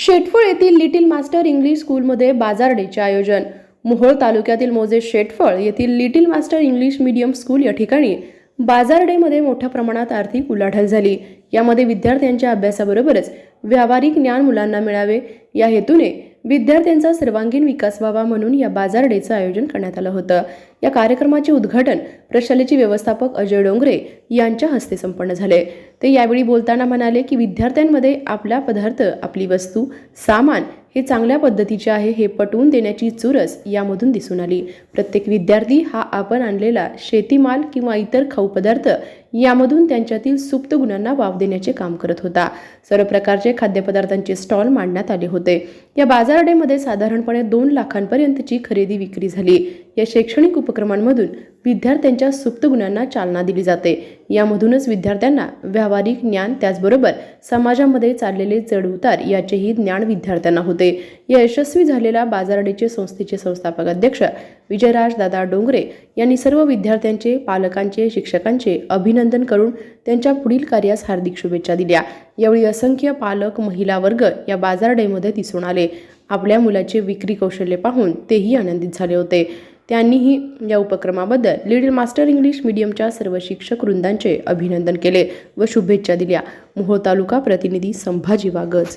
शेटफळ येथील little master English स्कूलमध्ये बाजार डेचे आयोजन. मोहोळ तालुक्यातील मोजे शेटफळ येथील little master English medium school या ठिकाणी बाजार डेमध्ये मोठ्या प्रमाणात आर्थिक उलाढाल झाली. यामध्ये विद्यार्थ्यांच्या अभ्यासाबरोबरच व्यावहारिक ज्ञान मुलांना मिळावे. या हेतूने विद्यार्थ्यांचा सर्वांगीण विकास व्हावा म्हणून या बाजार डेचं आयोजन करण्यात आलं होतं. या कार्यक्रमाचे उद्घाटन प्रशालेचे व्यवस्थापक अजय डोंगरे यांच्या हस्ते संपन्न झाले. ते यावेळी बोलताना म्हणाले की विद्यार्थ्यांमध्ये आपला पदार्थ आपली वस्तू सामान हे चांगल्या पद्धतीचे आहे हे पटवून देण्याची चुरस यामधून दिसून आली. प्रत्येक विद्यार्थी हा आपण आणलेला शेतीमाल किंवा इतर खाऊ पदार्थ यामधून त्यांच्यातील सुप्त गुणांना वाव देण्याचे काम करत होता. सर्व प्रकारचे खाद्यपदार्थांचे स्टॉल मांडण्यात आले होते. या बाजारडेमध्ये साधारणपणे दोन लाखांपर्यंतची खरेदी विक्री झाली. या शैक्षणिक उपक्रमांमधून विद्यार्थ्यांच्या सुप्त गुणांना चालना दिली जाते. यामधूनच विद्यार्थ्यांना व्यावहारिक ज्ञान त्याचबरोबर समाजामध्ये चाललेले चढउतार याचेही ज्ञान विद्यार्थ्यांना होते. या यशस्वी झालेल्या बाजारडेचे संस्थेचे संस्थापक अध्यक्ष विजयराज दादा डोंगरे यांनी सर्व विद्यार्थ्यांचे पालकांचे शिक्षकांचे अभिनंदन अभिनंदन करून त्यांच्या पुढील कार्यास हार्दिक शुभेच्छा दिल्या. यावेळी असंख्य पालक महिला वर्ग या बाजार डेमध्ये दिसून आले. आपल्या मुलाचे विक्री कौशल्य पाहून तेही आनंदित झाले होते. त्यांनीही या उपक्रमाबद्दल लिडिल मास्टर इंग्लिश मीडियमच्या सर्व शिक्षक वृंदांचे अभिनंदन केले व शुभेच्छा दिल्या. मोहोळ तालुका प्रतिनिधी संभाजी वागज